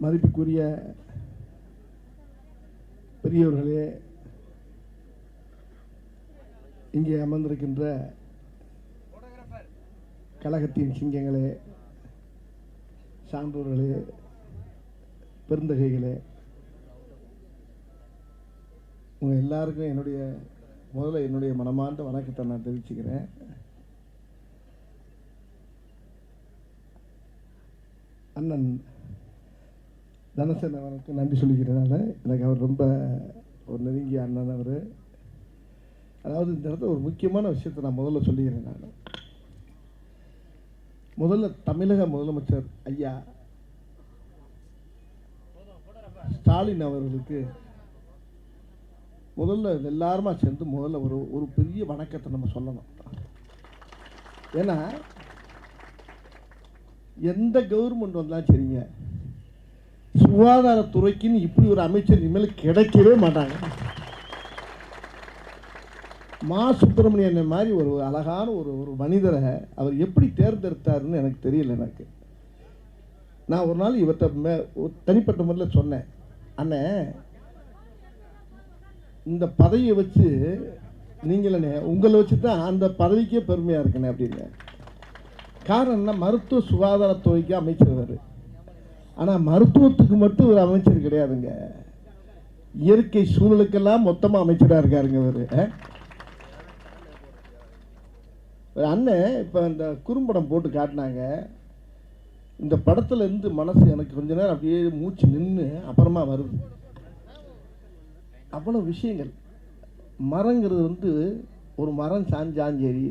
மதிப்புக்குரிய பெரியவர்களே இங்கே அமர்ந்திருக்கின்ற கழகத்தின் சிங்கங்களே சான்றோர்களே பெருந்தகைகளே உங்கள் எல்லாருக்கும் என்னுடைய முதல்ல என்னுடைய மனமார்ந்த வணக்கத்தை நான் தெரிவிச்சுக்கிறேன். அண்ணன் தனசன் அவருக்கு நன்றி சொல்லிக்கிறனால எனக்கு அவர் ரொம்ப ஒரு நெருங்கிய அண்ணன் அவர். அதாவது இந்த இடத்துல ஒரு முக்கியமான விஷயத்தை நான் முதல்ல சொல்லிக்கிறேன் நான். முதல்ல தமிழக முதலமைச்சர் ஐயா ஸ்டாலின் அவர்களுக்கு முதல்ல எல்லாருமா சேர்ந்து முதல்ல ஒரு ஒரு பெரிய வணக்கத்தை நம்ம சொல்லணும். ஏன்னா எந்த கவர்மெண்ட் வந்தாலும் சரிங்க. சுகாதாரத்துறைக்குன்னு இப்படி ஒரு அமைச்சர் இனிமேல் கிடைக்கவே மாட்டாங்க. மா சுப்பிரமணியன் மாதிரி ஒரு அழகான ஒரு ஒரு மனிதரை அவர் எப்படி தேர்ந்தெடுத்தாருன்னு எனக்கு தெரியல எனக்கு. நான் ஒரு நாள் இவர்கிட்ட மே தனிப்பட்ட முறையில் சொன்னேன். அண்ணே இந்த பதவியை வச்சு நீங்களே உங்களை வச்சு தான் அந்த பதவிக்கே பெருமையாக இருக்கணே அப்படின்னு. காரணம் என்ன மருத்துவ சுகாதாரத்துறைக்கு அமைச்சர் ஆனால் மருத்துவத்துக்கு மட்டும் ஒரு அமைச்சர் கிடையாதுங்க. இயற்கை சூழலுக்கெல்லாம் மொத்தமாக அமைச்சராக இருக்காருங்க அவர் அண்ணன் இப்போ இந்த குறும்படம் போட்டு காட்டினாங்க. இந்த படத்துலேருந்து மனசு எனக்கு கொஞ்ச நேரம் அப்படியே மூச்சு நின்று அப்புறமா வருது. அவ்வளோ விஷயங்கள். மரங்கிறது வந்து ஒரு மரம் சாஞ்சாலும் சரி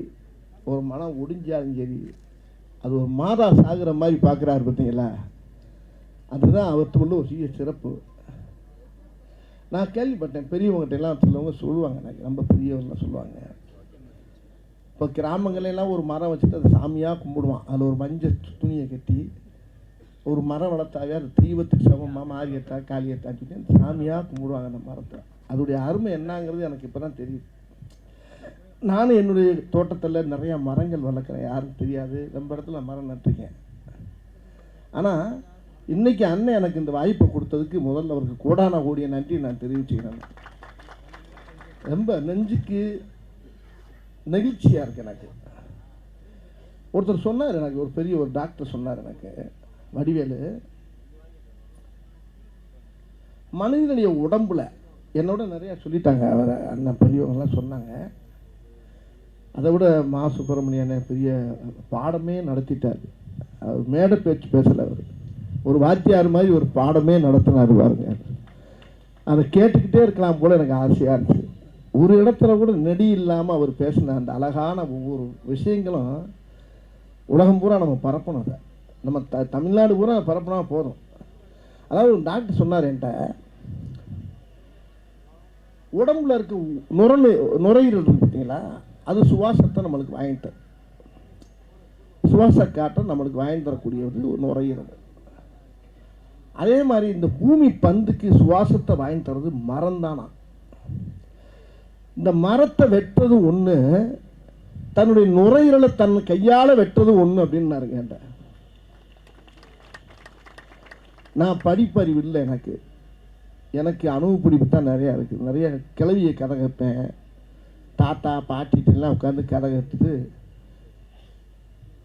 ஒரு மரம் ஒடிஞ்சாலும் சரி அது ஒரு மாதா சாகுற மாதிரி பார்க்குறாரு பார்த்தீங்களா? அதுதான் அவர்கிட்ட உள்ள ஒரு சிறிய சிறப்பு. நான் கேள்விப்பட்டேன் பெரியவங்ககிட்ட எல்லாம் சிலவங்க சொல்லுவாங்க எனக்கு ரொம்ப பெரியவங்களாம் சொல்லுவாங்க. இப்போ கிராமங்களெல்லாம் ஒரு மரம் வச்சுட்டு அதை சாமியாக கும்பிடுவான். அதில் ஒரு மஞ்சள் துணியை கட்டி ஒரு மரம் வளர்த்தாவே அது தெய்வத்துக்கு சமமாக மாரியத்தா காளியத்தான்னு சொல்லி அந்த சாமியாக கும்பிடுவாங்க அந்த மரத்தை. அதோடைய அருமை என்னங்கிறது எனக்கு இப்போ தான் தெரியும். நானும் என்னுடைய தோட்டத்தில் நிறையா மரங்கள் வளர்க்குறேன். யாருக்கும் தெரியாது. ரொம்ப இடத்துல மரம் நட்டுருக்கேன். ஆனால் இன்றைக்கி அண்ணன் எனக்கு இந்த வாய்ப்பை கொடுத்ததுக்கு முதல்ல அவருக்கு கோடான கோடிய நன்றி நான் தெரிவிச்சுக்கிறேன். ரொம்ப நெஞ்சுக்கு நெகிழ்ச்சியாக இருக்கு எனக்கு. ஒருத்தர் சொன்னார் எனக்கு ஒரு பெரிய ஒரு டாக்டர் சொன்னார் எனக்கு வடிவேலு. மனிதனுடைய உடம்புல என்னோட நிறையா சொல்லிட்டாங்க அவர் அண்ணன் பெரியவங்களாம் சொன்னாங்க. அதை விட மா சுப்பிரமணியனை பெரிய பாடமே நடத்திட்டார். அவர் மேடை பேச்சு பேசலை அவர். ஒரு வாத்தியார் மாதிரி ஒரு பாடமே நடத்தினார் பாருங்க. அதை கேட்டுக்கிட்டே இருக்கலாம் போல எனக்கு ஆசையாக இருந்துச்சு ஒரு இடத்துல கூட நெடி இல்லாமல் அவர் பேசின அந்த அழகான ஒவ்வொரு விஷயங்களும் உலகம் பூரா நம்ம பரப்பணும் அதை. நம்ம த தமிழ்நாடு பூரா பரப்புனா போதும். அதாவது ஒரு டாக்டர் சொன்னார் என்கிட்ட உடம்புல இருக்க நுரணு நுரையீரல் இருக்கு பார்த்தீங்களா? அது சுவாசத்தை நம்மளுக்கு வாங்கிட்டு சுவாச காற்றை நம்மளுக்கு வாங்கி தரக்கூடியது ஒரு நுரையீரல். அதே மாதிரி இந்த பூமி பந்துக்கு சுவாசத்தை வாங்கி தர்றது மரம் தானா? இந்த மரத்தை வெட்டுறது ஒன்று தன்னுடைய நுரையீரலை தன் கையால் வெட்டுறது ஒன்று அப்படின்னு என்கிட்ட நான் படிப்பறிவு இல்லை எனக்கு. எனக்கு அனுபவப்பிடிப்பு தான் நிறையா இருக்குது நிறைய கிளவியை கதை கேட்பேன் தாத்தா பாட்டிகிட்டலாம் உட்காந்து கதை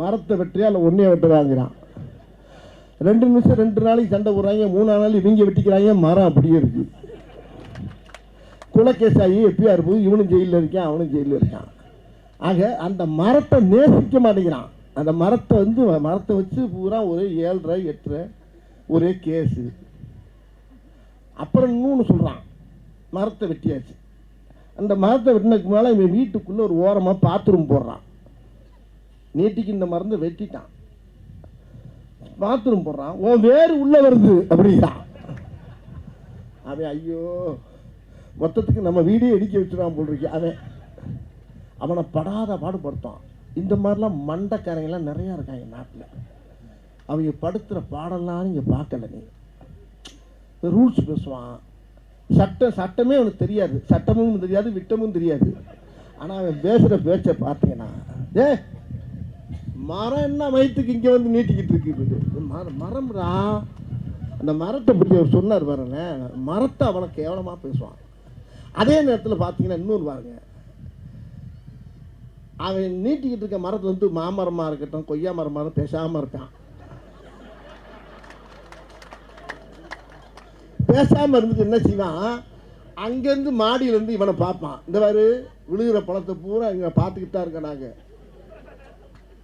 மரத்தை வெட்டியா இல்லை ஒன்றே வெட்டுறாங்கிறான். ரெண்டு நிமிஷம் ரெண்டு நாளைக்கு சண்டை போடுறாங்க மூணாவது நாள் இவங்க வெட்டிக்கிறாங்க மரம் அப்படியே இருக்கு. குலக்கேஸ் ஆகி எப்பியார் போது இவனும் ஜெயிலில் இருக்கான் அவனும் ஜெயிலில் இருக்கான். ஆக அந்த மரத்தை நேசிக்க மாட்டேங்கிறான். அந்த மரத்தை வந்து மரத்தை வச்சு பூரா ஒரே ஏழரை எட்டரை ஒரே கேஸு அப்புறம் இன்னொன்று சொல்கிறான் மரத்தை வெட்டியாச்சு. அந்த மரத்தை வெட்டினதுக்கு மேலே இவன் வீட்டுக்குள்ளே ஒரு ஓரமாக பாத்ரூம் போடுறான். நீட்டிக்கு இந்த மருந்து வெட்டிட்டான். பாத்ரூம் போடுறான். உன் வேறு உள்ள வருது அப்படிங்கிறான் அவன் ஐயோ மொத்தத்துக்கு நம்ம வீடே இடிக்க வச்சுடான் போல் அவன் அவனை படாத பாடுபடுத்தான். இந்த மாதிரிலாம் மண்டைக்காரங்கெல்லாம் நிறையா இருக்காங்க நாட்டில். அவங்க படுத்துகிற பாடெல்லாம் நீங்கள் பார்க்கல நீ. ரூல்ஸ் பேசுவான். சட்டம் சட்டமே அவனுக்கு தெரியாது. சட்டமும் தெரியாது விட்டமும் தெரியாது. ஆனால் அவன் பேசுகிற பேச்சை பார்த்தீங்கன்னா ஏ மரம் என்ன வயிற்றுக்கு இங்கே வந்து நீட்டிக்கிட்டு இருக்குது மரம் மரம்டா. அந்த மரத்தை பற்றி அவர் சொன்னார் பாருங்க. மரத்தை அவனை கேவலமாக பேசுவான். அதே நேரத்தில் பார்த்தீங்கன்னா இன்னொரு பாருங்க. அவன் நீட்டிக்கிட்டு இருக்க மரத்தை வந்து மாமரமாக இருக்கட்டும் கொய்யா மரமாக பேசாமல் இருக்கான். பேசாமல் இருந்துட்டு என்ன செய்வான்? அங்கேருந்து மாடியிலேருந்து இவனை பார்ப்பான். இந்த மாதிரி விழுகிற பழத்தை பூரா இங்கே பார்த்துக்கிட்டு தான் நாங்கள்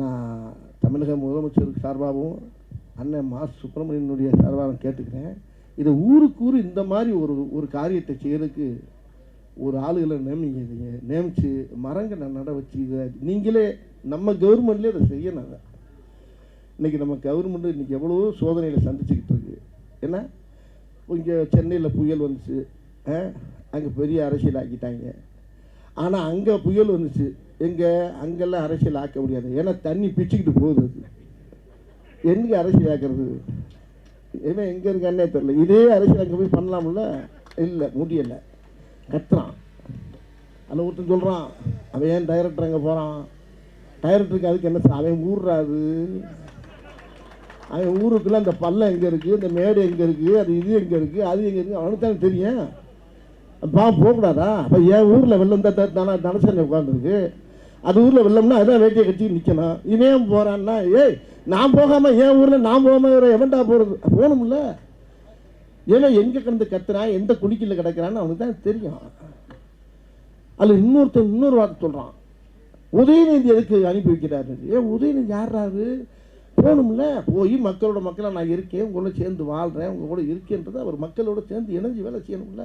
நான் தமிழக முதலமைச்சர் சார்பாகவும் அண்ணன் மா. சுப்பிரமணியனுடைய சார்பாகவும் கேட்டுக்கிறேன். இதை ஊருக்கு ஊர் இந்த மாதிரி ஒரு ஒரு காரியத்தை செய்கிறதுக்கு ஒரு ஆளுகளை நியமிங்க நியமித்து மரங்களை நட வச்சு இதை நீங்களே நம்ம கவர்மெண்ட்லேயே இதை செய்யணும் அதை. இன்றைக்கி நம்ம கவர்மெண்ட் இன்றைக்கி எவ்வளோ சோதனையில் சந்திச்சுக்கிட்டு இருக்கு. ஏன்னா இங்கே சென்னையில் புயல் வந்துச்சு. அங்கே பெரிய அரசியல் ஆக்கிட்டாங்க ஆனால் அங்கே புயல் வந்துச்சு. எங்கே? அங்கெல்லாம் அரசியல் ஆக்க முடியாது. ஏன்னா தண்ணி பிச்சுக்கிட்டு போகுது. அது எங்கே அரசியல் ஆக்கிறது? ஏன்னா எங்கே இருக்கான்னே தெரில இதே அரசியல் அங்கே போய் பண்ணலாம்ல? இல்லை முடியலை. கத்துறான். அதில் ஒருத்தன் சொல்கிறான் அவன் ஏன் டைரக்டர் அங்கே போகிறான் டைரக்டருக்கு அதுக்கு என்ன சார்? அவன் ஊர்றாரு. அவன் ஊருக்குள்ள அந்த பள்ளம் எங்கே இருக்குது இந்த மேடு எங்கே இருக்குது அது இது எங்கே இருக்குது அது எங்கே இருக்குது அவனுக்கு தானே தெரியும். பா போகக்கூடாதா? அப்போ என் ஊரில் வெள்ளம் தான் தானே தனசனை உட்காந்துருக்கு அது ஊரில் வெள்ளம்னா அதான் வேட்டியை கட்டி நிற்கணும் இவன் போகிறான்னா ஏய் நான் போகாமல் என் ஊரில் நான் போகாமல் வேறு எவன்டா போகிறது போகணும்ல. ஏன்னா எங்கே கிடந்து கத்துறான் எந்த குடிக்கல கிடக்கிறான்னு அவனுக்கு தான் தெரியும். அதில் இன்னொருத்தன் இன்னொரு வார்த்தை சொல்கிறான் உதயநிதி எதுக்கு அனுப்பி வைக்கிறாரு? ஏன் உதயநிதி யாராரு போகணும்ல. போய் மக்களோட மக்களாக நான் இருக்கேன் உங்களோட சேர்ந்து வாழ்கிறேன் உங்க கூட இருக்கேன்றது அவர் மக்களோட சேர்ந்து இணைஞ்சு வேலை செய்யணும்ல.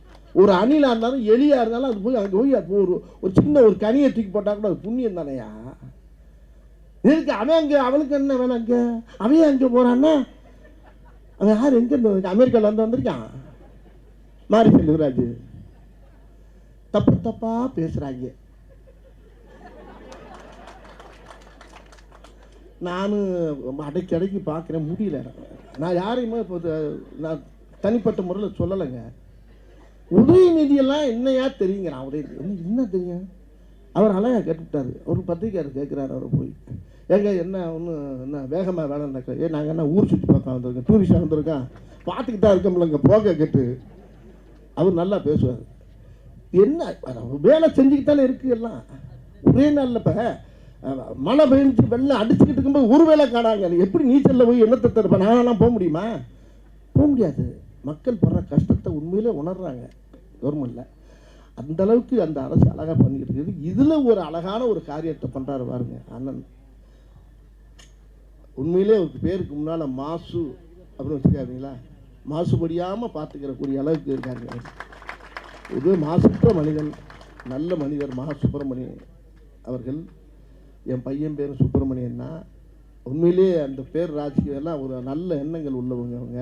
ஒரு அணிலாக இருந்தாலும் எலியாக இருந்தாலும் அது போய் அங்கே போய் அது ஒரு ஒரு சின்ன ஒரு கனியை தூக்கி போட்டால் கூட அது புண்ணியம் தானையா? எதுக்கு அவன் அங்கே அவனுக்கு என்ன வேணும் அங்கே? அவன் அங்கே போறான்னா? அவன் யார்? எங்கே இருந்து அமெரிக்காவில் வந்து வந்திருக்கான். மாரி செல்வராஜ் தப்பு தப்பாக பேசுகிறாங்க நானும் அடைக்கி அடைக்கி பார்க்குறேன் முடியல. நான் யாரையுமே இப்போ நான் தனிப்பட்ட முறையில் சொல்லலைங்க. உதயநிதியெல்லாம் என்னையா தெரியுங்கிறான் உதயநிதி என்ன என்ன தெரியும் அவர் அழகாக கேட்டுவிட்டார். ஒரு பத்திரிக்கையார் கேட்குறாரு அவர் போய். ஏங்க என்ன ஒன்று என்ன வேகமாக வேலை நடக்க ஏ நாங்கள் என்ன ஊர் சுற்றி பார்க்க வந்திருக்கோம்? டூரிஸ்டாக வந்திருக்கோம் பார்த்துக்கிட்டு தான் இருக்கோம்லங்க போக கேட்டு. அவர் நல்லா பேசுவார். என்ன வேலை செஞ்சுக்கிட்டாலே இருக்கு எல்லாம். ஒரே நாளில் இப்போ மழை பெஞ்சு வெள்ளம் அடிச்சுக்கிட்டு இருக்கும்போது ஒரு வேலை காணாங்க. எப்படி நீச்சலில் போய் என்னத்தை தருப்பேன் நானெல்லாம் போக முடியுமா? போக முடியாது. மக்கள் படுற கஷ்டத்தை உண்மையிலே உணர்றாங்க. கவர்மெண்ட்டில் அந்த அளவுக்கு அந்த அரசு அழகாக பண்ணிக்கிட்டு இருக்குது. இதில் ஒரு அழகான ஒரு காரியத்தை பண்ணுறாரு பாருங்க அண்ணன். உண்மையிலே ஒரு பேருக்கு முன்னால் மாசு அப்படின்னு வச்சுருக்காருங்களா? மாசுபடியாமல் பார்த்துக்கிறக்கூடிய அளவுக்கு இருக்காங்க இது மாசற்ற மனிதன் நல்ல மனிதர் மகா சுப்பிரமணியன் அவர்கள். என் பையன் பேர் சுப்பிரமணியன்னா உண்மையிலேயே அந்த பேர் ராஜ்கியெல்லாம் ஒரு நல்ல எண்ணங்கள் உள்ளவங்க அவங்க.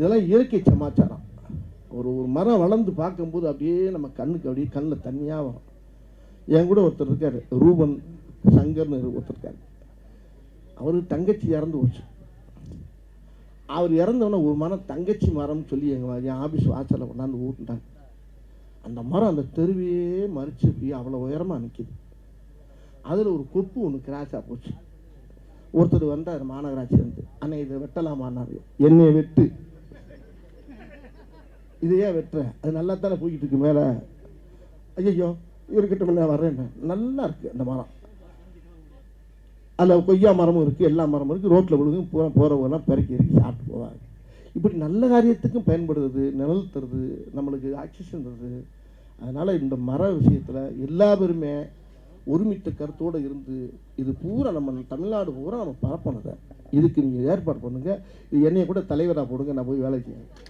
இதெல்லாம் இயற்கை சமாச்சாரம். ஒரு ஒரு மரம் வளர்ந்து பார்க்கும்போது அப்படியே நம்ம கண்ணுக்கு அப்படியே கண்ணில் தண்ணியாக வரும். என் கூட ஒருத்தர் இருக்கார் ரூபன் சங்கர்னு ஒருத்தர் இருக்கார். அவருக்கு தங்கச்சி இறந்து போச்சு. அவர் இறந்தவொடனே ஒரு மரம் தங்கச்சி மரம்னு சொல்லி எங்கள் என் ஆஃபீஸ் வாசலில் கொண்டாந்து ஊட்டிட்டாங்க. அந்த மரம் அந்த தெருவையே மறிச்சு போய் அவ்வளோ உயரமாக நிற்கிது அதில் ஒரு கொப்பு ஒன்று கிராஸாக போச்சு. ஒருத்தர் வந்தார் மாநகராட்சி வந்து அண்ணன் இதை வெட்டலாமான்னாரு. என்னை வெட்டு. இதையே ஏன் வெட்டுற அது நல்லா தானே போய்கிட்டு இருக்கு மேலே. ஐயோ இருக்கட்டும் நான் வர்றேன் நல்லா இருக்கு அந்த மரம். அதில் கொய்யா மரமும் இருக்குது எல்லா மரமும் இருக்குது ரோட்டில் விழுதும் பூரா போகிறவங்கலாம் பெருக்கி இறக்கி சாப்பிட்டு போவாங்க. இப்படி நல்ல காரியத்துக்கும் பயன்படுது நிழல் தருது நம்மளுக்கு ஆக்சிஜன் தருது. அதனால் இந்த மர விஷயத்தில் எல்லா பேருமே ஒருமித்த கருத்தோடு இருந்து இது பூரா நம்ம தமிழ்நாடு பூரா நம்ம பரப்பணுதை இதுக்கு நீங்கள் ஏற்பாடு பண்ணுங்கள் இது என்னையை கூட தலைவராக போடுங்க. நான் போய் வேலை செய்யணும்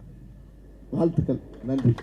வாழ்த்துக்கள் நன்றி